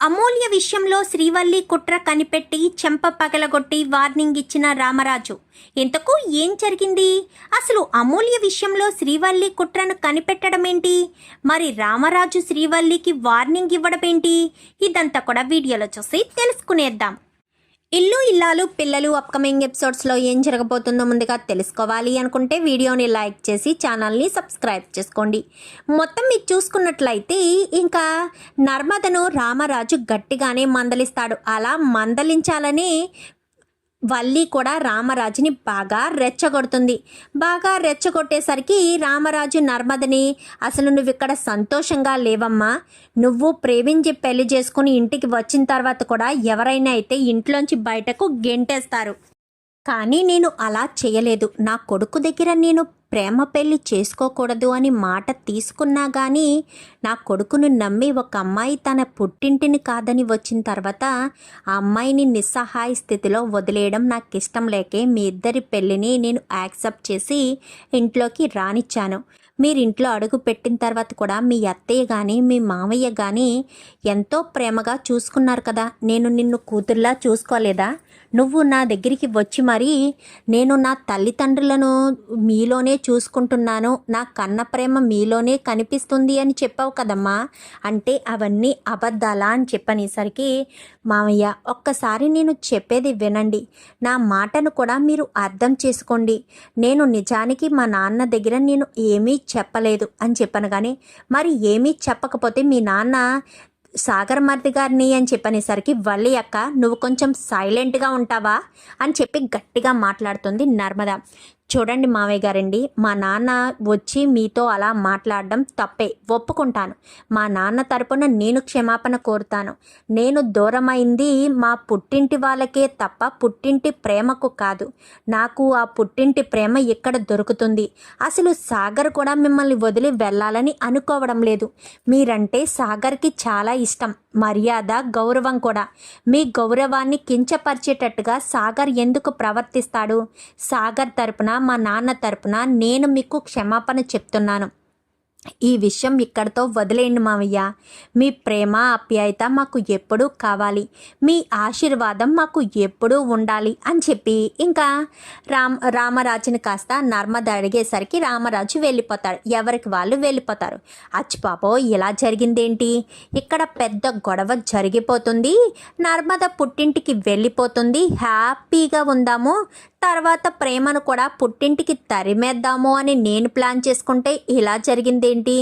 అమూల్య విషయంలో శ్రీవల్లి కుట్ర కనిపెట్టి చెంప పగలగొట్టి వార్నింగ్ ఇచ్చిన రామరాజు. ఇంతకు ఏం జరిగింది? అసలు అమూల్య విషయంలో శ్రీవల్లి కుట్రను కనిపెట్టడం ఏంటి మరి రామరాజు శ్రీవల్లికి వార్నింగ్ ఇవ్వడం ఏంటి ఇదంతా కూడా వీడియోలో చూసి తెలుసుకునేద్దాం. ఇల్లు ఇల్లాలు పిల్లలు అప్కమింగ్ ఎపిసోడ్స్లో ఏం జరగబోతుందో ముందుగా తెలుసుకోవాలి అనుకుంటే వీడియోని లైక్ చేసి ఛానల్ని సబ్స్క్రైబ్ చేసుకోండి. మొత్తం మీరు చూసుకున్నట్లయితే ఇంకా నర్మదను రామరాజు గట్టిగానే మందలిస్తాడు. అలా మందలించాలని వల్లి కూడా రామరాజుని బాగా రెచ్చగొడుతుంది. బాగా రెచ్చగొట్టేసరికి రామరాజు నర్మదని అసలు నువ్వు ఇక్కడ సంతోషంగా లేవమ్మా. నువ్వు ప్రేమించి పెళ్ళి చేసుకుని ఇంటికి వచ్చిన తర్వాత కూడా ఎవరైనా అయితే ఇంట్లోంచి బయటకు గెంటేస్తారు. కానీ నేను అలా చేయలేదు. నా కొడుకు దగ్గర నేను ప్రేమ పెళ్ళి చేసుకోకూడదు అని మాట తీసుకున్నా కానీ నా కొడుకును నమ్మి ఒక అమ్మాయి తన పుట్టింటిని కాదని వచ్చిన తర్వాత ఆ అమ్మాయిని నిస్సహాయ స్థితిలో వదిలేయడం నాకు ఇష్టం లేకే మీ ఇద్దరి పెళ్ళిని నేను యాక్సెప్ట్ చేసి ఇంట్లోకి రానిచ్చాను. మీరు ఇంట్లో అడుగు పెట్టిన తర్వాత కూడా మీ అత్తయ్య కానీ మీ మామయ్య కానీ ఎంతో ప్రేమగా చూసుకున్నారు కదా. నేను నిన్ను కూతుర్లా చూసుకోలేదా? నువ్వు నా దగ్గరికి వచ్చి మరి నేను నా తల్లిదండ్రులను మీలోనే చూసుకుంటున్నాను. నా కన్న ప్రేమ మీలోనే కనిపిస్తుంది అని చెప్పావు కదమ్మా. అంటే అవన్నీ అబద్ధాలా అని చెప్పనేసరికి మామయ్య ఒక్కసారి నేను చెప్పేది వినండి. నా మాటను కూడా మీరు అర్థం చేసుకోండి. నేను నిజానికి మా నాన్న దగ్గర నేను ఏమీ చెప్పలేదు అని చెప్పాను కానీ మరి ఏమీ చెప్పకపోతే మీ నాన్న సాగర్ మర్ది గారిని అని చెప్పనేసరికి వల్లి అక్క నువ్వు కొంచెం సైలెంట్గా ఉంటావా? అని చెప్పి గట్టిగా మాట్లాడుతుంది నర్మద. చూడండి మావయ్య గారండి మా నాన్న వచ్చి మీతో అలా మాట్లాడడం తప్పే ఒప్పుకుంటాను. మా నాన్న తరపున నేను క్షమాపణ కోరుతాను. నేను దూరమైంది మా పుట్టింటి వాళ్ళకే తప్ప పుట్టింటి ప్రేమకు కాదు. నాకు ఆ పుట్టింటి ప్రేమ ఇక్కడ దొరుకుతుంది? అసలు సాగర్ కూడా మిమ్మల్ని వదిలి వెళ్ళాలని అనుకోవడం లేదు. మీరంటే సాగర్కి చాలా ఇష్టం. మర్యాద గౌరవం కూడా. మీ గౌరవాన్ని కించపరిచేటట్టుగా సాగర్ ఎందుకు ప్రవర్తిస్తాడు? సాగర్ తరపున మా నాన్న తరపున నేను మీకు క్షమాపణ చెప్తున్నాను. ఈ విషయం ఇక్కడితో వదిలేయండి మావయ్య. మీ ప్రేమ ఆప్యాయత మాకు ఎప్పుడూ కావాలి. మీ ఆశీర్వాదం మాకు ఎప్పుడూ ఉండాలి అని చెప్పి ఇంకా రామ్ రామరాజుని కాస్త నర్మద అడిగేసరికి రామరాజు వెళ్ళిపోతాడు. ఎవరికి వాళ్ళు వెళ్ళిపోతారు? అచ్చిపాపో ఇలా జరిగిందేంటి? ఇక్కడ పెద్ద గొడవ జరిగిపోతుంది. నర్మద పుట్టింటికి వెళ్ళిపోతుంది. హ్యాపీగా ఉందాము. తర్వాత ప్రేమను కూడా పుట్టింటికి తరిమేద్దాము అని నేను ప్లాన్ చేసుకుంటే ఇలా జరిగిందేంటి?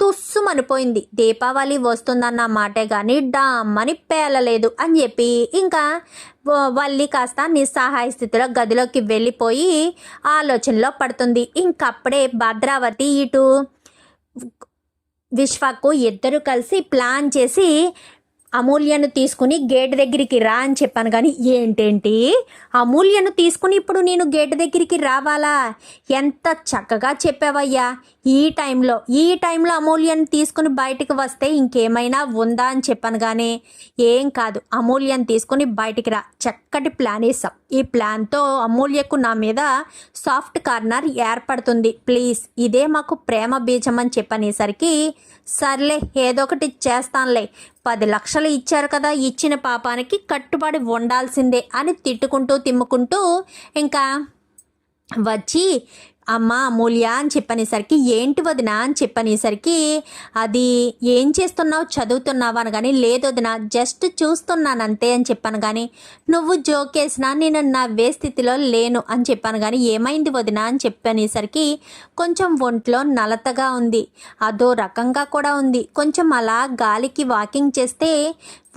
తుస్సుమనిపోయింది. దీపావళి వస్తుందన్న మాటే కానీ డామ్మని పేలలేదు అని చెప్పి ఇంకా వల్లి కాస్త నిస్సహాయ స్థితిలో గదిలోకి వెళ్ళిపోయి ఆలోచనలో పడుతుంది. ఇంకప్పుడే భద్రావతి ఇటు విశ్వకు ఇద్దరు కలిసి ప్లాన్ చేసి అమూల్యను తీసుకుని గేట్ దగ్గరికి రా అని చెప్పాను కానీ ఏంటేంటి? అమూల్యను తీసుకుని ఇప్పుడు నేను గేట్ దగ్గరికి రావాలా? ఎంత చక్కగా చెప్పావయ్యా. ఈ టైంలో ఈ టైంలో అమూల్యను తీసుకుని బయటకు వస్తే ఇంకేమైనా ఉందా అని చెప్పాను కానీ ఏం కాదు. అమూల్యను తీసుకుని బయటికి రా. చక్కటి ప్లాన్ వేసాం ఈ ప్లాన్తో అమూల్యకు నా మీద సాఫ్ట్ కార్నర్ ఏర్పడుతుంది. ప్లీజ్ ఇదే మాకు ప్రేమ బీజం అని చెప్పనేసరికి సర్లే ఏదో ఒకటి చేస్తానులే. పది లక్షలు ఇచ్చారు కదా ఇచ్చిన పాపానికి కట్టుబడి ఉండాల్సిందే అని తిట్టుకుంటూ తిమ్ముకుంటూ ఇంకా వచ్చి అమ్మ అమూల్య అని చెప్పనేసరికి ఏంటి వదిన అని చెప్పనేసరికి అది ఏం చేస్తున్నావు? చదువుతున్నావు అని కానీ లేదు వదిన జస్ట్ చూస్తున్నాను అంతే అని చెప్పాను కానీ నువ్వు జోకేసినా నేను నవ్వే స్థితిలో లేను అని చెప్పాను కానీ ఏమైంది వదిన అని చెప్పనేసరికి కొంచెం ఒంట్లో నలతగా ఉంది. అదో రకంగా కూడా ఉంది. కొంచెం అలా గాలికి వాకింగ్ చేస్తే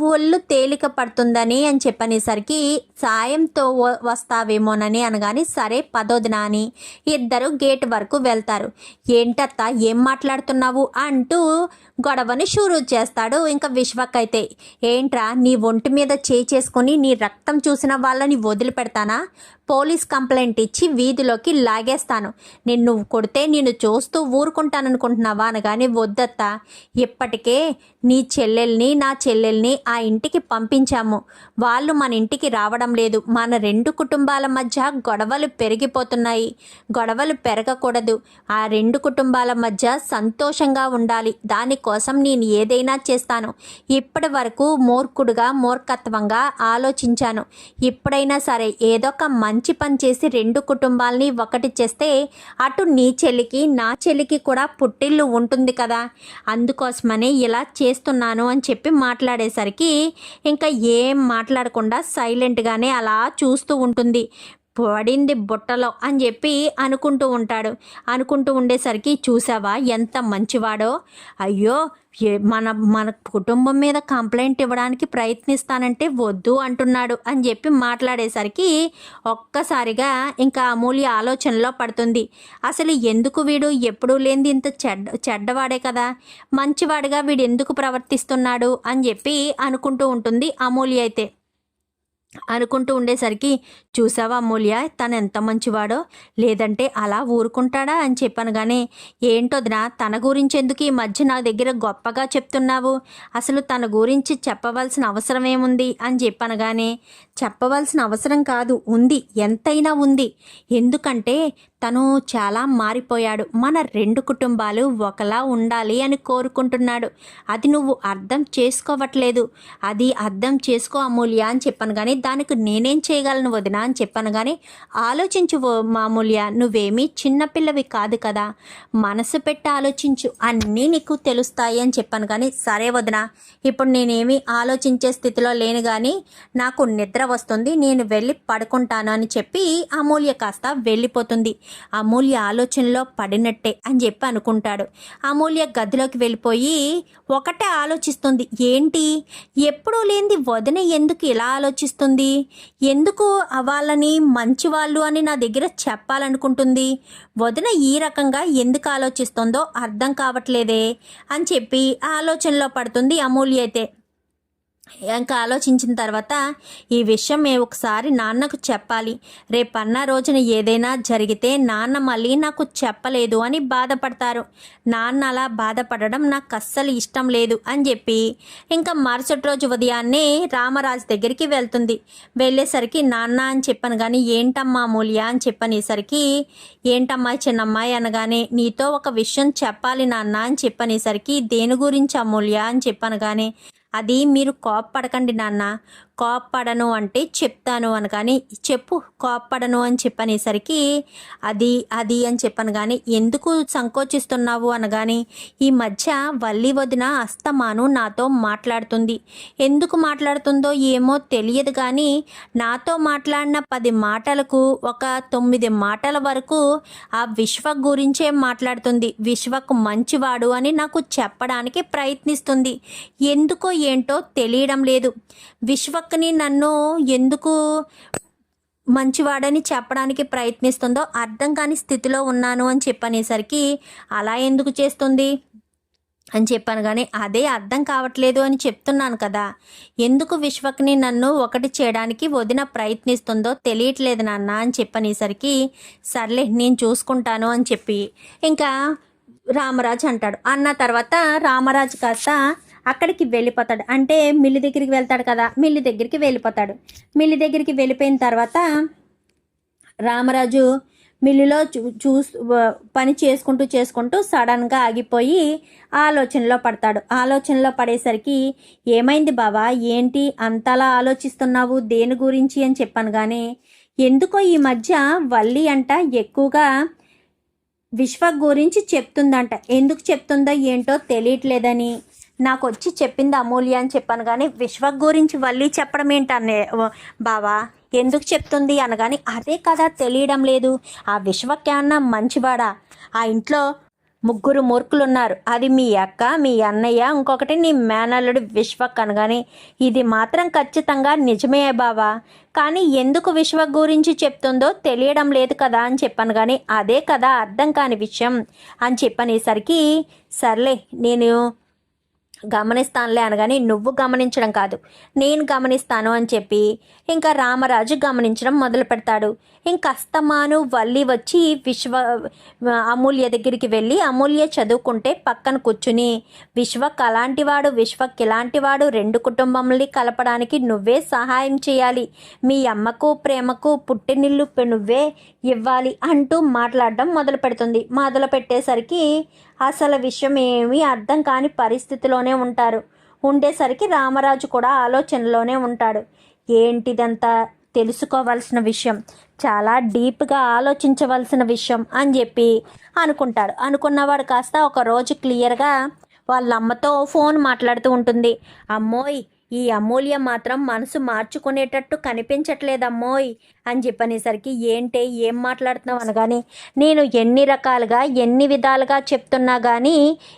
ఒళ్ళు తేలిక పడుతుందని అని చెప్పనేసరికి సాయంతో వస్తావేమోనని అనగాని సరే పదోదిన అని ఇద్దరు గేట్ వరకు వెళ్తారు. ఏంటత్తా ఏం మాట్లాడుతున్నావు? అంటూ గొడవని షూరు చేస్తాడు ఇంకా విశ్వకైతే. ఏంట్రా నీ ఒంటి మీద చేసుకొని నీ రక్తం చూసిన వాళ్ళని వదిలిపెడతానా? పోలీస్ కంప్లైంట్ ఇచ్చి వీధిలోకి లాగేస్తాను. నిన్ను నువ్వు కొడితే నేను చూస్తూ ఊరుకుంటాననుకుంటున్నావా అనగానే వద్దత్త. ఇప్పటికే నీ చెల్లెల్ని నా చెల్లెల్ని ఆ ఇంటికి పంపించాము. వాళ్ళు మన ఇంటికి రావడం లేదు. మన రెండు కుటుంబాల మధ్య గొడవలు పెరిగిపోతున్నాయి. గొడవలు పెరగకూడదు. ఆ రెండు కుటుంబాల మధ్య సంతోషంగా ఉండాలి. దాని కోసం నేను ఏదైనా చేస్తాను. ఇప్పటి వరకు మూర్ఖుడుగా మూర్ఖత్వంగా ఆలోచించాను. ఇప్పుడైనా సరే ఏదో ఒక మంచి పని చేసి రెండు కుటుంబాలని ఒకటి చేస్తే అటు నీ చెల్లికి నా చెల్లికి కూడా పుట్టిల్లు ఉంటుంది కదా. అందుకోసమనే ఇలా చేస్తున్నాను అని చెప్పి మాట్లాడేసరికి ఇంకా ఏం మాట్లాడకుండా సైలెంట్గానే అలా చూస్తూ ఉంటుంది. పడింది బుట్టలో అని చెప్పి అనుకుంటూ ఉంటాడు. అనుకుంటూ ఉండేసరికి చూసావా ఎంత మంచివాడో? అయ్యో మన మన కుటుంబం మీద కంప్లైంట్ ఇవ్వడానికి ప్రయత్నిస్తానంటే వద్దు అంటున్నాడు అని చెప్పి మాట్లాడేసరికి ఒక్కసారిగా ఇంకా అమూల్య ఆలోచనలో పడుతుంది. అసలు ఎందుకు వీడు ఎప్పుడూ లేనిది ఇంత చెడ్డ చెడ్డవాడే కదా? మంచివాడిగా వీడు ఎందుకు ప్రవర్తిస్తున్నాడు అని చెప్పి అనుకుంటూ ఉంటుంది అమూల్య అయితే. అనుకుంటూ ఉండేసరికి చూసావా అమూల్య తను ఎంత మంచివాడో? లేదంటే అలా ఊరుకుంటాడా? అని చెప్పాను కానీ ఏంటొదినా తన గురించి ఎందుకు ఈ మధ్య నా దగ్గర గొప్పగా చెప్తున్నావు? అసలు తన గురించి చెప్పవలసిన అవసరం ఏముంది అని చెప్పాను కానీ చెప్పవలసిన అవసరం కాదు ఉంది ఎంతైనా ఉంది. ఎందుకంటే తను చాలా మారిపోయాడు. మన రెండు కుటుంబాలు ఒకలా ఉండాలి అని కోరుకుంటున్నాడు. అది నువ్వు అర్థం చేసుకోవట్లేదు. అది అర్థం చేసుకో అమూల్య అని చెప్పాను కానీ దానికి నేనేం చేయగలను వదినా అని చెప్పాను కానీ ఆలోచించు మామూల్య నువ్వేమీ చిన్నపిల్లవి కాదు కదా. మనసు పెట్టి ఆలోచించు. అన్నీ నీకు తెలుస్తాయి అని చెప్పాను కానీ సరే వదినా ఇప్పుడు నేనేమి ఆలోచించే స్థితిలో లేను కానీ నాకు నిద్ర వస్తుంది నేను వెళ్ళి పడుకుంటాను అని చెప్పి అమూల్య కాస్త వెళ్ళిపోతుంది. అమూల్య ఆలోచనలో పడినట్టే అని చెప్పి అనుకుంటాడు. అమూల్య గదిలోకి వెళ్ళిపోయి ఒకటే ఆలోచిస్తుంది. ఏంటి? ఎప్పుడూ లేనిది వదిన ఎందుకు ఇలా ఆలోచిస్తుంది? ఎందుకు వాళ్ళని మంచివాళ్ళు అని నా దగ్గర చెప్పాలనుకుంటుంది? వదిన ఈ రకంగా ఎందుకు ఆలోచిస్తుందో అర్థం కావట్లేదే అని చెప్పి ఆలోచనలో పడుతుంది అమూల్య అయితే. ఇంకా ఆలోచించిన తర్వాత ఈ విషయం మేము ఒకసారి నాన్నకు చెప్పాలి. రేపన్న రోజున ఏదైనా జరిగితే నాన్న మళ్ళీ నాకు చెప్పలేదు అని బాధపడతారు. నాన్న అలా బాధపడడం నాకు అస్సలు ఇష్టం లేదు అని చెప్పి ఇంకా మరుసటి రోజు ఉదయాన్నే రామరాజు దగ్గరికి వెళ్తుంది. వెళ్ళేసరికి నాన్న అని చెప్పాను కానీ ఏంటమ్మా మూల్య అని చెప్పనేసరికి ఏంటమ్మా చిన్నమ్మాయి అనగానే నీతో ఒక విషయం చెప్పాలి నాన్న అని చెప్పనేసరికి దేని గురించి అమూల్య అని చెప్పాను కానీ అది మీరు కోపపడకండి నాన్న. కోప్పడను అంటే చెప్తాను అని కానీ చెప్పు కోప్పడను అని చెప్పనేసరికి అది అది అని చెప్పాను కానీ ఎందుకు సంకోచిస్తున్నావు అనగాని ఈ మధ్య వల్లి వదిన అస్తమాను నాతో మాట్లాడుతుంది. ఎందుకు మాట్లాడుతుందో ఏమో తెలియదు కానీ నాతో మాట్లాడిన పది మాటలకు ఒక తొమ్మిది మాటల వరకు ఆ విశ్వ గురించే మాట్లాడుతుంది. విశ్వకు మంచివాడు అని నాకు చెప్పడానికి ప్రయత్నిస్తుంది. ఎందుకో ఏంటో తెలియడం లేదు. విశ్వ విశ్వక్ని నన్ను ఎందుకు మంచివాడని చెప్పడానికి ప్రయత్నిస్తుందో అర్థం కాని స్థితిలో ఉన్నాను అని చెప్పనేసరికి అలా ఎందుకు చేస్తుంది? అని చెప్పాను కానీ అదే అర్థం కావట్లేదు అని చెప్తున్నాను కదా. ఎందుకు విశ్వక్ని నన్ను ఒకటి చేయడానికి వదిన ప్రయత్నిస్తుందో తెలియట్లేదు నాన్న అని చెప్పనేసరికి సర్లే నేను చూసుకుంటాను అని చెప్పి. ఇంకా రామరాజు అంటాడు. అన్న తర్వాత రామరాజు కాస్త అక్కడికి వెళ్ళిపోతాడు. అంటే మిల్లి దగ్గరికి వెళ్తాడు కదా మిల్లి దగ్గరికి వెళ్ళిపోతాడు. మిల్లి దగ్గరికి వెళ్ళిపోయిన తర్వాత రామరాజు మిల్లులో చూ చూస్ పని చేసుకుంటూ చేసుకుంటూ సడన్గా ఆగిపోయి ఆలోచనలో పడతాడు. ఆలోచనలో పడేసరికి ఏమైంది బావా ఏంటి అంతలా ఆలోచిస్తున్నావు? దేని గురించి అని చెప్పాను కానీ ఎందుకో ఈ మధ్య వల్లి అంట ఎక్కువగా విశ్వ గురించి చెప్తుందంట. ఎందుకు చెప్తుందో ఏంటో తెలియట్లేదని. నాకు వచ్చి చెప్పింది అమూల్య అని చెప్పాను కానీ విశ్వ గురించి మళ్ళీ చెప్పడం ఏంటనే బావా? ఎందుకు చెప్తుంది అనగాని అదే కదా తెలియడం లేదు. ఆ విశ్వకేమన్నా మంచివాడా? ఆ ఇంట్లో ముగ్గురు మూర్ఖులు ఉన్నారు అది మీ అక్క మీ అన్నయ్య ఇంకొకటి నీ మేనల్లుడు విశ్వక్ అనగాని ఇది మాత్రం ఖచ్చితంగా నిజమే బావా. కానీ ఎందుకు విశ్వ గురించి చెప్తుందో తెలియడం లేదు కదా అని చెప్పాను కానీ అదే కదా అర్థం కాని విషయం అని చెప్పనేసరికి సర్లే నేను గమనిస్తానులే అనగానే నువ్వు గమనించడం కాదు. నేను గమనిస్తాను అని చెప్పి ఇంకా రామరాజు గమనించడం మొదలు పెడతాడు. ఇంకా అస్తమాను వల్లి వచ్చి విశ్వ అమూల్య దగ్గరికి వెళ్ళి అమూల్య చదువుకుంటే పక్కన కూర్చుని విశ్వక్ అలాంటివాడు విశ్వక్ ఇలాంటివాడు రెండు కుటుంబముల్ని కలపడానికి నువ్వే సహాయం చేయాలి. మీ అమ్మకు ప్రేమకు పుట్టినిల్లు నువ్వే ఇవ్వాలి అంటూ మాట్లాడడం మొదలు పెడుతుంది. మొదలు పెట్టేసరికి అసలు విషయం ఏమీ అర్థం కాని పరిస్థితిలోనే ఉంటారు. ఉండేసరికి రామరాజు కూడా ఆలోచనలోనే ఉంటాడు. ఏంటిదంతా? తెలుసుకోవాల్సిన విషయం. చాలా డీప్గా ఆలోచించవలసిన విషయం అని చెప్పి అనుకుంటాడు. అనుకున్నవాడు కాస్త ఒక రోజు క్లియర్గా వాళ్ళ అమ్మతో ఫోన్ మాట్లాడుతూ ఉంటుంది. అమ్మోయ్ ఈ అమూల్య మాత్రం మనసు మార్చుకునేటట్టు కనిపించట్లేదమ్మోయ్ అని చెప్పనేసరికి ఏంటే ఏం మాట్లాడుతున్నావు అనగానే నేను ఎన్ని రకాలుగా ఎన్ని విధాలుగా చెప్తున్నా కానీ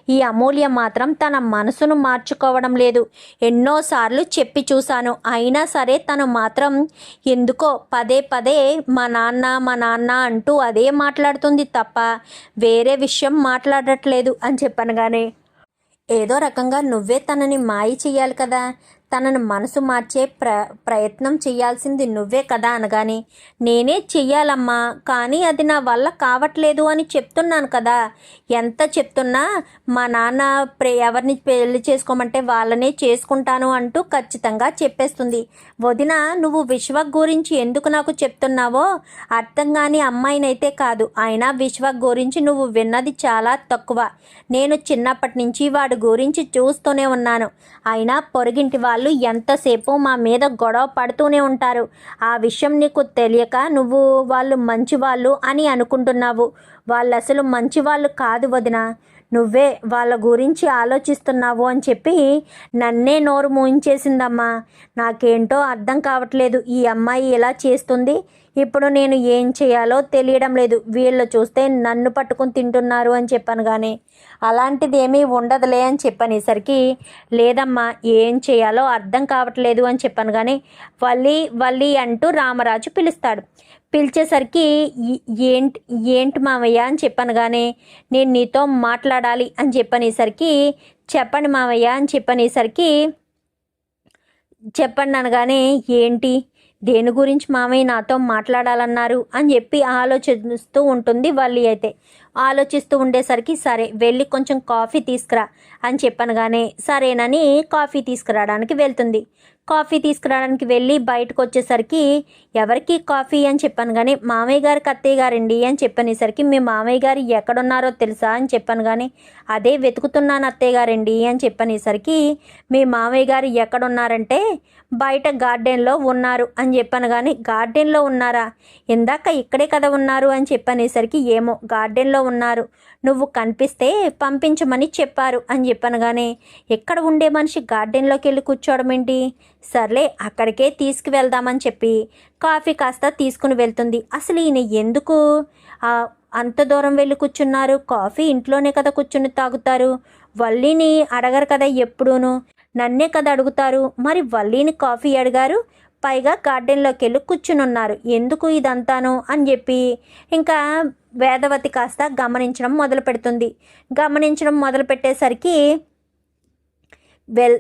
ఈ అమూల్య మాత్రం తన మనసును మార్చుకోవడం లేదు. ఎన్నోసార్లు చెప్పి చూశాను. అయినా సరే తను మాత్రం ఎందుకో పదే పదే మా నాన్న మా నాన్న అంటూ అదే మాట్లాడుతుంది తప్ప వేరే విషయం మాట్లాడట్లేదు అని చెప్పనగానే ఏదో రకంగా నువ్వే తనని మాయ చెయ్యాలి కదా. తనను మనసు మార్చే ప్ర ప్రయత్నం చేయాల్సింది నువ్వే కదా అనగానే నేనే చెయ్యాలమ్మా కానీ అది నా వల్ల కావట్లేదు అని చెప్తున్నాను కదా. ఎంత చెప్తున్నా మా నాన్న ప్రే ఎవరిని పెళ్ళి చేసుకోమంటే వాళ్ళనే చేసుకుంటాను అంటూ ఖచ్చితంగా చెప్పేస్తుంది. వదిన నువ్వు విశ్వ గురించి ఎందుకు నాకు చెప్తున్నావో అర్థం కాని అమ్మాయినైతే కాదు. అయినా విశ్వ గురించి నువ్వు విన్నది చాలా తక్కువ. నేను చిన్నప్పటి నుంచి వాడి గురించి చూస్తూనే ఉన్నాను. అయినా పొరుగింటి వాళ్ళు వాళ్ళు ఎంతసేపు మా మీద గొడవ పడుతూనే ఉంటారు. ఆ విషయం నీకు తెలియక నువ్వు వాళ్ళు మంచివాళ్ళు అని అనుకుంటున్నావు. వాళ్ళు అసలు మంచివాళ్ళు కాదు వదిన. నువ్వే వాళ్ళ గురించి ఆలోచిస్తున్నావు అని చెప్పి నన్నే నోరు మూయించేసిందమ్మా. నాకేంటో అర్థం కావట్లేదు. ఈ అమ్మాయి ఎలా చేస్తుంది. ఇప్పుడు నేను ఏం చేయాలో తెలియడం లేదు. వీళ్ళు చూస్తే నన్ను పట్టుకుని తింటున్నారు అని చెప్పాను కానీ అలాంటిది ఏమీ ఉండదులే అని చెప్పనేసరికి లేదమ్మా ఏం చేయాలో అర్థం కావట్లేదు అని చెప్పాను కానీ వల్లి వల్లి అంటూ రామరాజు పిలుస్తాడు. పిలిచేసరికి ఏంటి ఏంటి మామయ్య అని చెప్పాను కానీ నేను నీతో మాట్లాడాలి అని చెప్పనేసరికి చెప్పండి మామయ్య అని చెప్పనేసరికి చెప్పండి అనగానే ఏంటి? దేని గురించి మామయ్య నాతో మాట్లాడాలన్నారు అని చెప్పి ఆలోచిస్తూ ఉంటుంది వల్లి అయితే. ఆలోచిస్తూ ఉండేసరికి సరే వెళ్ళి కొంచెం కాఫీ తీసుకురా అని చెప్పనగానే సరేనని కాఫీ తీసుకురావడానికి వెళ్తుంది. కాఫీ తీసుకురావడానికి వెళ్ళి బయటకు వచ్చేసరికి ఎవరికి కాఫీ అని చెప్పాను కానీ మామయ్య గారికి అత్తయ్య గారండి అని చెప్పనేసరికి మీ మామయ్య గారు ఎక్కడున్నారో తెలుసా అని చెప్పాను కానీ అదే వెతుకుతున్నాను అత్తయ్య గారండి అని చెప్పనేసరికి మీ మామయ్య గారు ఎక్కడున్నారంటే బయట గార్డెన్లో ఉన్నారు అని చెప్పాను కానీ గార్డెన్లో ఉన్నారా? ఇందాక ఇక్కడే కదా ఉన్నారు అని చెప్పనేసరికి ఏమో గార్డెన్లో ఉన్నారు. నువ్వు కనిపిస్తే పంపించమని చెప్పారు అని చెప్పాను కానీ ఎక్కడ ఉండే మనిషి గార్డెన్లోకి వెళ్ళి కూర్చోవడం ఏంటి సర్లే అక్కడికే తీసుకువెళ్దామని చెప్పి కాఫీ కాస్త తీసుకుని వెళ్తుంది. అసలు ఈయన ఎందుకు? అంత దూరం వెళ్ళి కూర్చున్నారు. కాఫీ ఇంట్లోనే కదా కూర్చుని తాగుతారు. వల్లిని అడగరు కదా ఎప్పుడూను? నన్నే కదా అడుగుతారు. మరి వల్లిని కాఫీ అడిగారు? పైగా గార్డెన్లోకి వెళ్ళి కూర్చుని ఉన్నారు ఎందుకు ఇదంతాను? అని చెప్పి ఇంకా వేదవతి కాస్త గమనించడం మొదలు పెడుతుంది గమనించడం మొదలు పెట్టేసరికి వెల్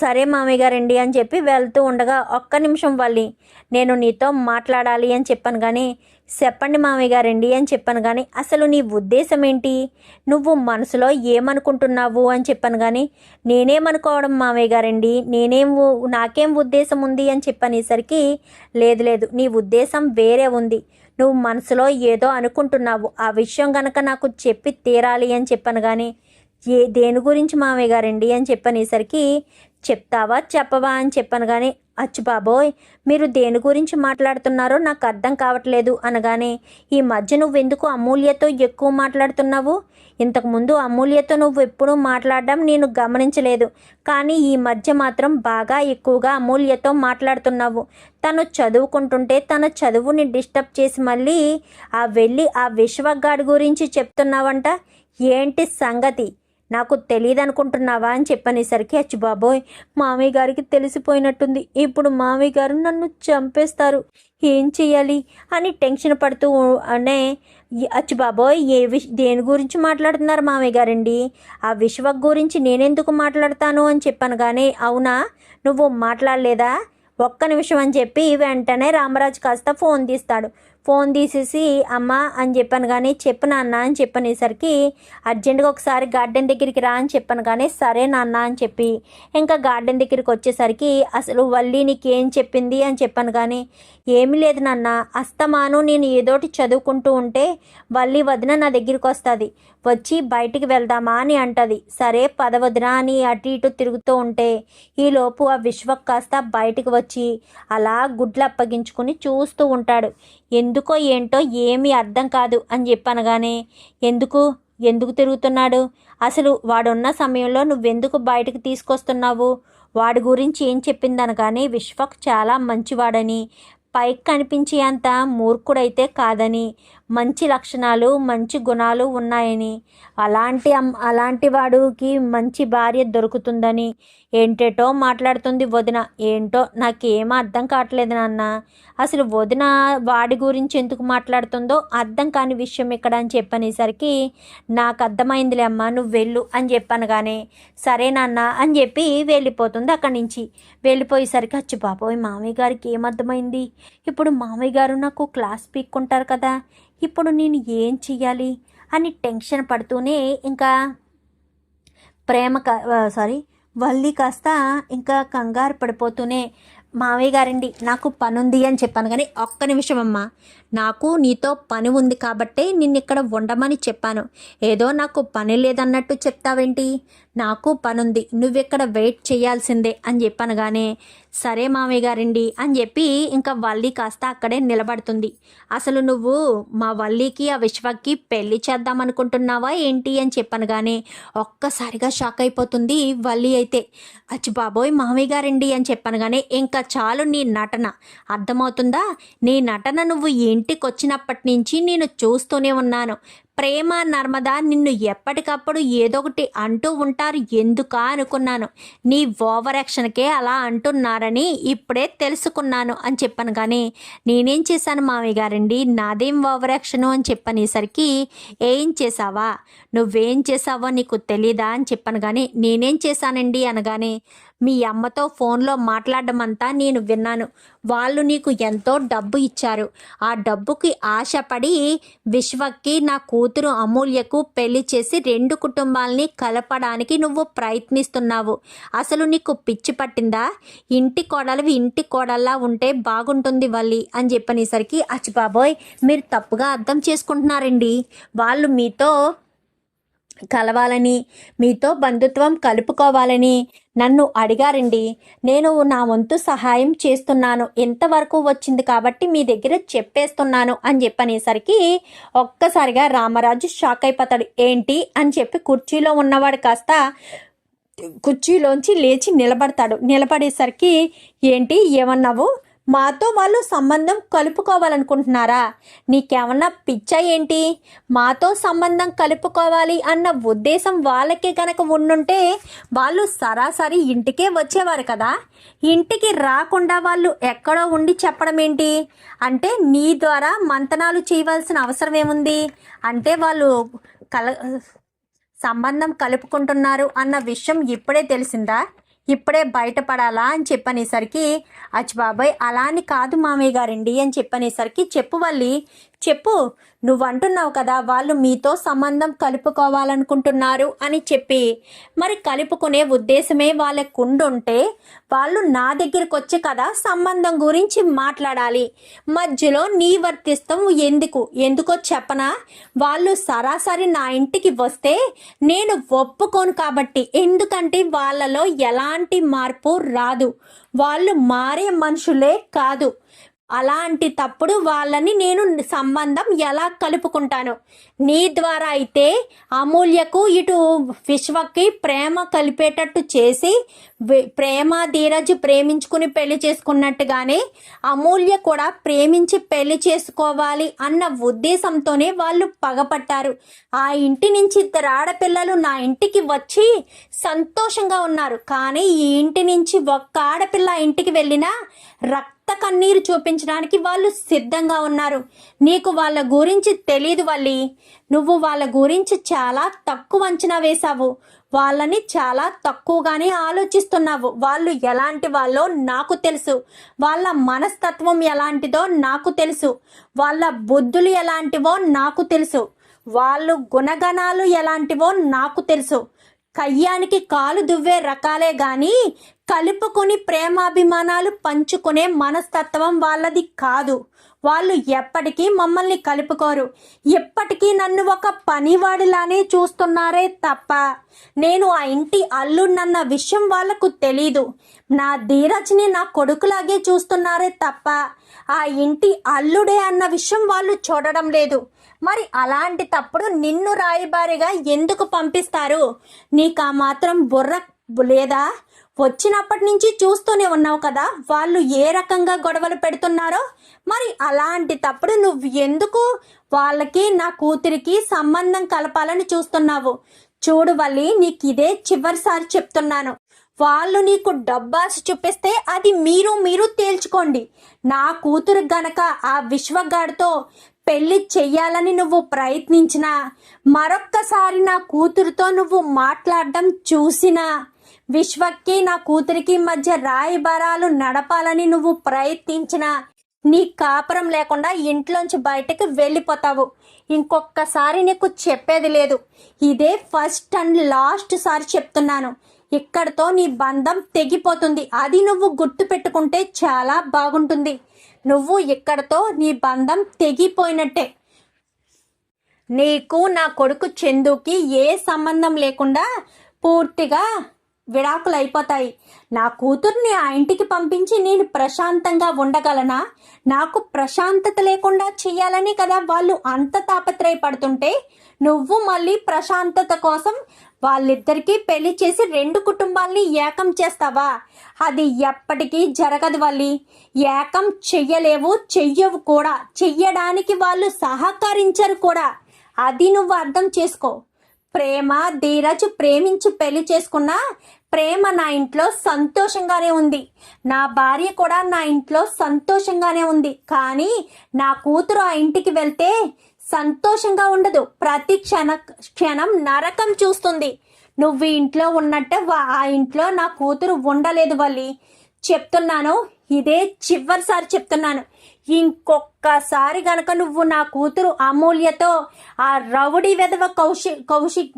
సరే మామయ్య గారండి అని చెప్పి వెళ్తూ ఉండగా ఒక్క నిమిషం వాళ్ళని నేను నీతో మాట్లాడాలి అని చెప్పాను కానీ చెప్పండి మామయ్య గారండి అని చెప్పాను కానీ అసలు నీ ఉద్దేశం ఏంటి? నువ్వు మనసులో ఏమనుకుంటున్నావు అని చెప్పాను కానీ నేనేమనుకోవడం మామయ్య గారండి? నేనేం నాకేం ఉద్దేశం ఉంది అని చెప్పనేసరికి లేదు లేదు నీ ఉద్దేశం వేరే ఉంది. నువ్వు మనసులో ఏదో అనుకుంటున్నావు. ఆ విషయం గనక నాకు చెప్పి తీరాలి అని చెప్పాను కానీ ఏ దేని గురించి మామయ్య గారండి అని చెప్పనేసరికి చెప్తావా చెప్పవా? అని చెప్పాను కానీ అచ్చు బాబోయ్ మీరు దేని గురించి మాట్లాడుతున్నారో నాకు అర్థం కావట్లేదు అనగానే ఈ మధ్య నువ్వు ఎందుకు అమూల్యతో ఎక్కువ మాట్లాడుతున్నావు? ఇంతకుముందు అమూల్యతో నువ్వు ఎప్పుడూ మాట్లాడడం నేను గమనించలేదు కానీ ఈ మధ్య మాత్రం బాగా ఎక్కువగా అమూల్యతో మాట్లాడుతున్నావు. తను చదువుకుంటుంటే తన చదువుని డిస్టర్బ్ చేసి మళ్ళీ ఆ వెళ్ళి ఆ విశ్వగాడి గురించి చెప్తున్నావంట? ఏంటి సంగతి? నాకు తెలియదు అనుకుంటున్నావా అని చెప్పనేసరికి అచ్చు బాబోయ్ మామయ్య గారికి తెలిసిపోయినట్టుంది. ఇప్పుడు మామయ్య గారు నన్ను చంపేస్తారు. ఏం చేయాలి అని టెన్షన్ పడుతూ అనే అచ్చు బాబోయ్ ఏ విష దేని గురించి మాట్లాడుతున్నారు మామయ్య గారండి? ఆ విశ్వ గురించి నేనెందుకు మాట్లాడతాను అని చెప్పాను కానీ అవునా? నువ్వు మాట్లాడలేదా? ఒక్క నిమిషం అని చెప్పి వెంటనే రామరాజు కాస్త ఫోన్ తీస్తాడు. ఫోన్ తీసేసి అమ్మ అని చెప్పాను కానీ చెప్పు నాన్న అని చెప్పనేసరికి అర్జెంటుగా ఒకసారి గార్డెన్ దగ్గరికి రా అని చెప్పాను కానీ సరే నాన్న అని చెప్పి ఇంకా గార్డెన్ దగ్గరికి వచ్చేసరికి అసలు వల్లి నీకేం చెప్పింది అని చెప్పాను కానీ ఏమీ లేదు నాన్న అస్తమాను నేను ఏదోటి చదువుకుంటూ ఉంటే వల్లి వదిన నా దగ్గరికి వస్తుంది. వచ్చి బయటికి వెళ్దామా అని అంటది. సరే పదవదిన అని అటు ఇటు తిరుగుతూ ఉంటే ఈలోపు ఆ విశ్వక్ కాస్త బయటికి వచ్చి అలా గుడ్లు అప్పగించుకుని చూస్తూ ఉంటాడు. ఎందుకు ఎందుకో ఏంటో ఏమీ అర్థం కాదు అని చెప్పనగానే ఎందుకు? ఎందుకు తిరుగుతున్నాడు? అసలు వాడున్న సమయంలో నువ్వెందుకు బయటకు తీసుకొస్తున్నావు? వాడి గురించి ఏం చెప్పిందనగానే విశ్వక్ చాలా మంచివాడని పైకి కనిపించే అంత మూర్ఖుడైతే కాదని మంచి లక్షణాలు మంచి గుణాలు ఉన్నాయని. అలాంటి అలాంటి వాడికి మంచి భార్య దొరుకుతుందని ఏంటేటో మాట్లాడుతుంది వదిన. ఏంటో నాకేం అర్థం కావట్లేదు నాన్న. అసలు వదిన వాడి గురించి ఎందుకు మాట్లాడుతుందో అర్థం కాని విషయం ఇక్కడ అని చెప్పనేసరికి నాకు అర్థమైందిలే అమ్మ నువ్వు వెళ్ళు అని చెప్పాను కానీ సరే నాన్న అని చెప్పి వెళ్ళిపోతుంది అక్కడి నుంచి. వెళ్ళిపోయేసరికి వచ్చి బాబోయ్ మామయ్య గారికి ఏం అర్థమైంది? ఇప్పుడు మామయ్య గారు నాకు క్లాస్ పీక్కుంటారు కదా ఇప్పుడు నేను ఏం చెయ్యాలి? అని టెన్షన్ పడుతూనే ఇంకా ప్రేమ సారీ వల్లి కాస్త ఇంకా కంగారు పడిపోతూనే మావయ్య గారండి నాకు పని ఉంది అని చెప్పాను. కానీ ఒక్క నిమిషం అమ్మా నాకు నీతో పని ఉంది కాబట్టే నిన్ను ఇక్కడ ఉండమని చెప్పాను. ఏదో నాకు పని లేదన్నట్టు చెప్తావేంటి? నాకు పనుంది. నువ్వెక్కడ వెయిట్ చేయాల్సిందే అని చెప్పనగానే సరే మామయ్య గారండి అని చెప్పి ఇంకా వల్లి కాస్త అక్కడే నిలబడుతుంది. అసలు నువ్వు మా వల్లికి ఆ విశ్వకి పెళ్ళి చేద్దాం అనుకుంటున్నావా ఏంటి అని చెప్పనగానే ఒక్కసారిగా షాక్ అయిపోతుంది వల్లి అయితే. అచ్చి బాబోయ్ మామయ్య గారండి అని చెప్పనగానే ఇంకా చాలు నీ నటన. అర్థమవుతుందా? నీ నటన నువ్వు ఏంటి వచ్చినప్పటి నుంచి నేను చూస్తూనే ఉన్నాను. ప్రేమ నర్మద నిన్ను ఎప్పటికప్పుడు ఏదో ఒకటి అంటూ ఉంటారు ఎందుకా అనుకున్నాను. నీ ఓవర్ యాక్షన్కే అలా అంటున్నారని ఇప్పుడే తెలుసుకున్నాను అని చెప్పాను కానీ నేనేం చేశాను మామయ్య గారండి? నాదేం ఓవర్ యాక్షను అని చెప్పనేసరికి ఏం చేసావా నువ్వేం చేసావో నీకు తెలీదా అని చెప్పాను కానీ నేనేం చేశానండి అనగానే మీ అమ్మతో ఫోన్లో మాట్లాడమంతా అంతా నేను విన్నాను. వాళ్ళు నీకు ఎంతో డబ్బు ఇచ్చారు. ఆ డబ్బుకి ఆశపడి విశ్వకి నా కూతురు అమూల్యకు పెళ్ళి చేసి రెండు కుటుంబాలని కలపడానికి నువ్వు ప్రయత్నిస్తున్నావు. అసలు నీకు పిచ్చి పట్టిందా? ఇంటి కోడలు ఇంటి కోడల్లా ఉంటే బాగుంటుంది వల్లి అని చెప్పనేసరికి అచ్చిబాబోయ్ మీరు తప్పుగా అర్థం చేసుకుంటున్నారండి. వాళ్ళు మీతో కలవాలని మీతో బంధుత్వం కలుపుకోవాలని నన్ను అడిగారండి. నేను నా వంతు సహాయం చేస్తున్నాను. ఎంతవరకు వచ్చింది కాబట్టి మీ దగ్గర చెప్పేస్తున్నాను అని చెప్పనేసరికి ఒక్కసారిగా రామరాజు షాక్ అయిపోతాడు. ఏంటి అని చెప్పి కుర్చీలో ఉన్నవాడు కాస్త కుర్చీలోంచి లేచి నిలబడతాడు. నిలబడేసరికి ఏంటి ఏమన్నావు? మాతో వాళ్ళు సంబంధం కలుపుకోవాలనుకుంటున్నారా? నీకేమన్నా పిచ్చ ఏంటి? మాతో సంబంధం కలుపుకోవాలి అన్న ఉద్దేశం వాళ్ళకే కనుక ఉండుంటే వాళ్ళు సరాసరి ఇంటికే వచ్చేవారు కదా? ఇంటికి రాకుండా వాళ్ళు ఎక్కడో ఉండి చెప్పడం ఏంటి? అంటే నీ ద్వారా మంతనాలు చేయవలసిన అవసరం ఏముంది? అంటే వాళ్ళు కల సంబంధం కలుపుకుంటున్నారు అన్న విషయం ఇప్పుడే తెలిసిందా? ఇప్పుడే బయటపడాలా అని చెప్పనేసరికి అచ్చి బాబాయ్ అలా అని కాదు మామయ్య గారండి అని చెప్పనేసరికి చెప్పు వల్లి చెప్పు నువ్వు అంటున్నావు కదా వాళ్ళు మీతో సంబంధం కలుపుకోవాలనుకుంటున్నారు అని చెప్పి. మరి కలుపుకునే ఉద్దేశమే వాళ్ళకుండుంటే వాళ్ళు నా దగ్గరికి వచ్చి కదా సంబంధం గురించి మాట్లాడాలి. మధ్యలో నీ వర్తిస్తాం ఎందుకు? ఎందుకో చెప్పనా? వాళ్ళు సరాసరి నా ఇంటికి వస్తే నేను ఒప్పుకోను కాబట్టి ఎందుకంటే వాళ్ళలో ఎలాంటి మార్పు రాదు. వాళ్ళు మారే మనుషులే కాదు. అలాంటి తప్పుడు వాళ్ళని నేను సంబంధం ఎలా కలుపుకుంటాను? నీ ద్వారా అయితే అమూల్యకు ఇటు విశ్వకి ప్రేమ కలిపేటట్టు చేసి ప్రేమ ధీరజ్ ప్రేమించుకుని పెళ్ళి చేసుకున్నట్టుగానే అమూల్య కూడా ప్రేమించి పెళ్ళి చేసుకోవాలి అన్న ఉద్దేశంతోనే వాళ్ళు పగపట్టారు. ఆ ఇంటి నుంచి ఇద్దరు ఆడపిల్లలు నా ఇంటికి వచ్చి సంతోషంగా ఉన్నారు. కానీ ఈ ఇంటి నుంచి ఒక్క ఆడపిల్ల ఇంటికి వెళ్ళినా రక్త కన్నీరు చూపించడానికి వాళ్ళు సిద్ధంగా ఉన్నారు. నీకు వాళ్ళ గురించి తెలియదు వల్లి. నువ్వు వాళ్ళ గురించి చాలా తక్కువ అంచనా వేశావు. వాళ్ళని చాలా తక్కువగానే ఆలోచిస్తున్నావు. వాళ్ళు ఎలాంటి వాళ్ళో నాకు తెలుసు. వాళ్ళ మనస్తత్వం ఎలాంటిదో నాకు తెలుసు. వాళ్ళ బుద్ధులు ఎలాంటివో నాకు తెలుసు. వాళ్ళు గుణగణాలు ఎలాంటివో నాకు తెలుసు. కయ్యానికి కాలు దువ్వే రకాలే గాని కలుపుకొని ప్రేమాభిమానాలు పంచుకునే మనస్తత్వం వాళ్ళది కాదు. వాళ్ళు ఎప్పటికీ మమ్మల్ని కలుపుకోరు. ఎప్పటికీ నన్ను ఒక పనివాడిలానే చూస్తున్నారే తప్ప నేను ఆ ఇంటి అల్లుడినన్న విషయం వాళ్ళకు తెలీదు. నా ధీరజ్ని నా కొడుకులాగే చూస్తున్నారే తప్ప ఆ ఇంటి అల్లుడే అన్న విషయం వాళ్ళు చూడడం లేదు. మరి అలాంటి తప్పుడు నిన్ను రాయబారిగా ఎందుకు పంపిస్తారు? నీకు ఆ మాత్రం బుర్ర లేదా? వచ్చినప్పటి నుంచి చూస్తూనే ఉన్నావు కదా వాళ్ళు ఏ రకంగా గొడవలు పెడుతున్నారో? మరి అలాంటి తప్పుడు నువ్వు ఎందుకు వాళ్ళకి నా కూతురికి సంబంధం కలపాలని చూస్తున్నావు? చూడు వల్లి నీకు ఇదే చివరిసారి చెప్తున్నాను. వాళ్ళు నీకు డబ్బాసి చూపిస్తే అది మీరు మీరు తేల్చుకోండి. నా కూతురు గనక ఆ విశ్వగాడితో పెళ్ళి చెయ్యాలని నువ్వు ప్రయత్నించినా మరొక్కసారి నా కూతురుతో నువ్వు మాట్లాడడం చూసినా విశ్వకి నా కూతురికి మధ్య రాయబారాలు నడపాలని నువ్వు ప్రయత్నించినా నీ కాపురం లేకుండా ఇంట్లోంచి బయటకు వెళ్ళిపోతావు. ఇంకొకసారి నీకు చెప్పేది లేదు. ఇదే ఫస్ట్ అండ్ లాస్ట్ సారి చెప్తున్నాను. ఇక్కడతో నీ బంధం తెగిపోతుంది. అది నువ్వు గుర్తు పెట్టుకుంటే చాలా బాగుంటుంది. నువ్వు ఇక్కడతో నీ బంధం తెగిపోయినట్టే. నీకు నా కొడుకు చందుకి ఏ సంబంధం లేకుండా పూర్తిగా విడాకులు అయిపోతాయి నా కూతుర్ని ఆ ఇంటికి పంపించి నేను ప్రశాంతంగా ఉండగలనా? నాకు ప్రశాంతత లేకుండా చెయ్యాలని కదా వాళ్ళు అంత తాపత్రయపడుతుంటే నువ్వు మళ్ళీ ప్రశాంతత కోసం వాళ్ళిద్దరికీ పెళ్ళి చేసి రెండు కుటుంబాల్ని ఏకం చేస్తావా? అది ఎప్పటికీ జరగదు వల్లి. ఏకం చెయ్యలేవు చెయ్యవు కూడా. చెయ్యడానికి వాళ్ళు సహకరించరు కూడా. అది నువ్వు అర్థం చేసుకో. ప్రేమ ధీరజ్ ప్రేమించి పెళ్ళి చేసుకున్నా ప్రేమ నా ఇంట్లో సంతోషంగానే ఉంది. నా భార్య కూడా నా ఇంట్లో సంతోషంగానే ఉంది. కానీ నా కూతురు ఆ ఇంటికి వెళ్తే సంతోషంగా ఉండదు. ప్రతి క్షణ క్షణం నరకం చూస్తుంది. నువ్వు ఇంట్లో ఉన్నట్టే ఆ ఇంట్లో నా కూతురు ఉండలేదు వల్లి. చెప్తున్నాను ఇదే చివరిసారి చెప్తున్నాను. ఇంకొక్కసారి గనక నువ్వు నా కూతురు అమూల్యతో ఆ రౌడీ వెధవ కౌశి కౌశిక్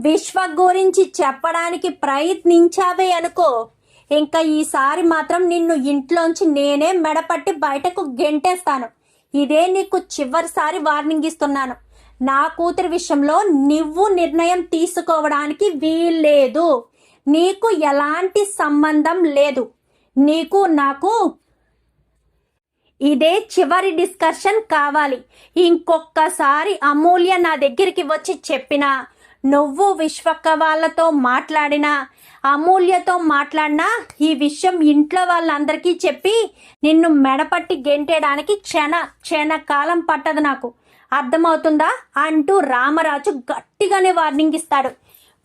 విశ్వ గురించి చెప్పడానికి ప్రయత్నించావే అనుకో. ఇంకా ఈసారి మాత్రం నిన్ను ఇంట్లోంచి నేనే మెడపట్టి బయటకు గెంటేస్తాను. ఇదే నీకు చివరిసారి వార్నింగ్ ఇస్తున్నాను. నా కూతురి విషయంలో నువ్వు నిర్ణయం తీసుకోవడానికి వీల్లేదు. నీకు ఎలాంటి సంబంధం లేదు. నీకు నాకు ఇదే చివరి డిస్కషన్ కావాలి. ఇంకొక్కసారి అమూల్య నా దగ్గరికి వచ్చి చెప్పినా నువ్వు విశ్వక్క వాళ్ళతో మాట్లాడినా అమూల్యతో మాట్లాడినా ఈ విషయం ఇంట్లో వాళ్ళందరికీ చెప్పి నిన్ను మెడపట్టి గెంటేయడానికి క్షణ క్షణ కాలం పట్టదు నాకు. అర్థమవుతుందా? అంటూ రామరాజు గట్టిగానే వార్నింగ్ ఇస్తాడు.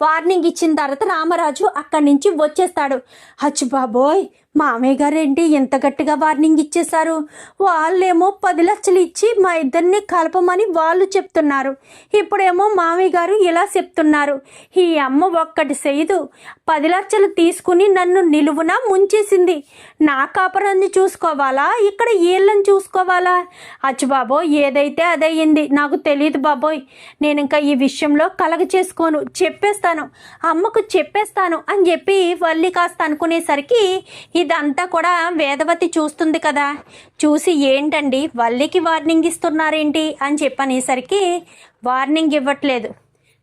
వార్నింగ్ ఇచ్చిన తర్వాత రామరాజు అక్కడి నుంచి వచ్చేస్తాడు. అచ్చు బాబోయ్ మామయ్య గారేంటి ఇంత ఎంత గట్టిగా వార్నింగ్ ఇచ్చేశారు? వాళ్ళేమో పది లక్షలు ఇచ్చి మా ఇద్దరిని కలపమని వాళ్ళు చెప్తున్నారు. ఇప్పుడేమో మామయ్య గారు ఇలా చెప్తున్నారు. ఈ అమ్మ ఒక్కటి చేయదు. పది లక్షలు తీసుకుని నన్ను నిలువున ముంచేసింది. నా కాపరాన్ని చూసుకోవాలా? ఇక్కడ వీళ్ళని చూసుకోవాలా? అచ్చు బాబోయ్ ఏదైతే అదయ్యింది. నాకు తెలియదు బాబోయ్. నేను ఇంకా ఈ విషయంలో కలగ చేసుకోను. చెప్పేస్తాను. అమ్మకు చెప్పేస్తాను అని చెప్పి వల్లి కాస్త అనుకునేసరికి ఇదంతా కూడా వేదవతి చూస్తుంది కదా. చూసి ఏంటండి? వల్లికి వార్నింగ్ ఇస్తున్నారేంటి? అని చెప్పనేసరికి వార్నింగ్ ఇవ్వట్లేదు.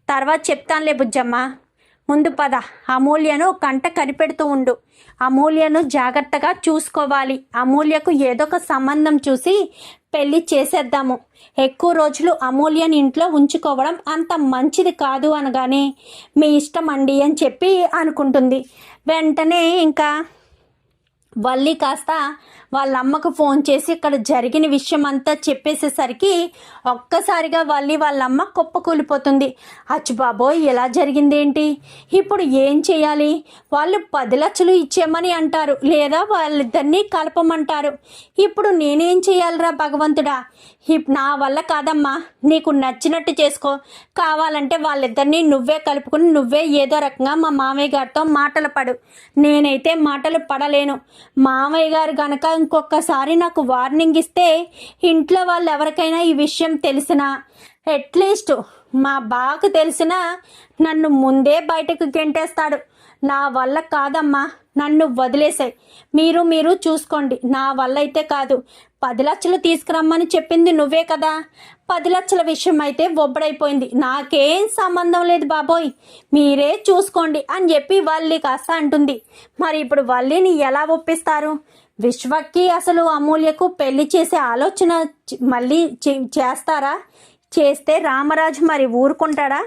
తర్వాత చెప్తానులే బుజ్జమ్మ. ముందు పద. అమూల్యను కంట కనిపెడుతూ ఉండు. అమూల్యను జాగ్రత్తగా చూసుకోవాలి. అమూల్యకు ఏదో ఒక సంబంధం చూసి పెళ్ళి చేసేద్దాము. ఎక్కువ రోజులు అమూల్యని ఇంట్లో ఉంచుకోవడం అంత మంచిది కాదు అనగానే మీ ఇష్టం అండి అని చెప్పి అనుకుంటుంది. వెంటనే ఇంకా వల్లి కాస్త వాళ్ళ అమ్మకు ఫోన్ చేసి ఇక్కడ జరిగిన విషయం అంతా చెప్పేసేసరికి ఒక్కసారిగా వల్లి వాళ్ళ అమ్మ కుప్పకూలిపోతుంది. అచ్చు బాబోయ్ ఎలా జరిగిందేంటి? ఇప్పుడు ఏం చేయాలి? వాళ్ళు పది లక్షలు ఇచ్చేయమని అంటారు లేదా వాళ్ళిద్దరినీ కలపమంటారు. ఇప్పుడు నేనేం చేయాలిరా భగవంతుడా? ఇప్- నా వల్ల కాదమ్మా నీకు నచ్చినట్టు చేసుకో. కావాలంటే వాళ్ళిద్దరినీ నువ్వే కలుపుకుని నువ్వే ఏదో రకంగా మా మామయ్య గారితో మాటలు పడు. నేనైతే మాటలు పడలేను. మామయ్య గారు గనక ఇంకొకసారి నాకు వార్నింగ్ ఇస్తే ఇంట్లో వాళ్ళు ఎవరికైనా ఈ విషయం తెలిసినా అట్లీస్ట్ మా బాకు తెలిసినా నన్ను ముందే బయటకు గెంటేస్తాడు. నా వల్ల కాదమ్మా. నన్ను వదిలేసాయి మీరు మీరు చూసుకోండి. నా వల్ల అయితే కాదు. పది లక్షలు తీసుకురమ్మని చెప్పింది నువ్వే కదా. పది లక్షల విషయం అయితే ఒబ్బడైపోయింది. నాకేం సంబంధం లేదు బాబోయ్. మీరే చూసుకోండి అని చెప్పి వల్లి కాస్త అంటుంది. మరి ఇప్పుడు వల్లిని ఎలా ఒప్పిస్తారు? విశ్వకి అసలు అమూల్యకు పెళ్ళి చేసే ఆలోచన మళ్ళీ చే- చేస్తారా? చేస్తే రామరాజు మరి ఊరుకుంటాడా?